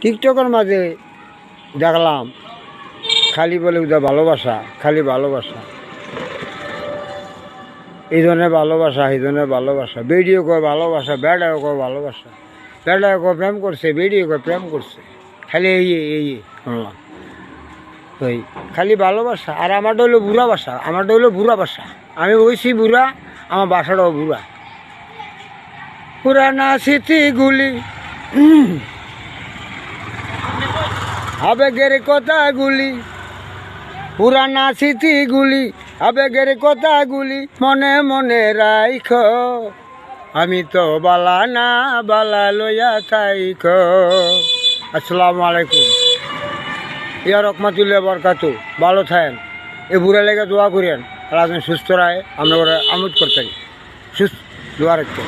টিকটকের মাঝে দেখলাম খালি বলে উদা ভালোবাসা খালি ভালোবাসা। এই ধরনের ভালোবাসা এই ধরনের ভালোবাসা। বেডিও কয় ভালোবাসা বেড়াও কয় ভালোবাসা। বেড়াও কয় প্রেম করছে বেডিও কয় প্রেম করছে। খালি এই এই, শুনলাম এই খালি ভালোবাসা আর আমারটা হলো বুড়া বাসা আমারটা হলো বুড়া বাসা। আমি বলছি বুড়া আমার বাসাটাও বুড়া। পুরানা স্মৃতিগুলি আবেগের কথাগুলি, পুরানা স্মৃতিগুলি আবেগের কথাগুলি মনে মনে রাইখ। আমি তো বালা না, বালা লইয়া থাইখ। আসসালামু আলাইকুম। ইয়া রকমাতুল্লাহ বরকাতু। ভালো থাকেন। এ বুড়া লেগে দোয়া করেন। আর আপনি সুস্থ রায় আমরা আমোদ করতে সুস্থ দোয়া রাখতে।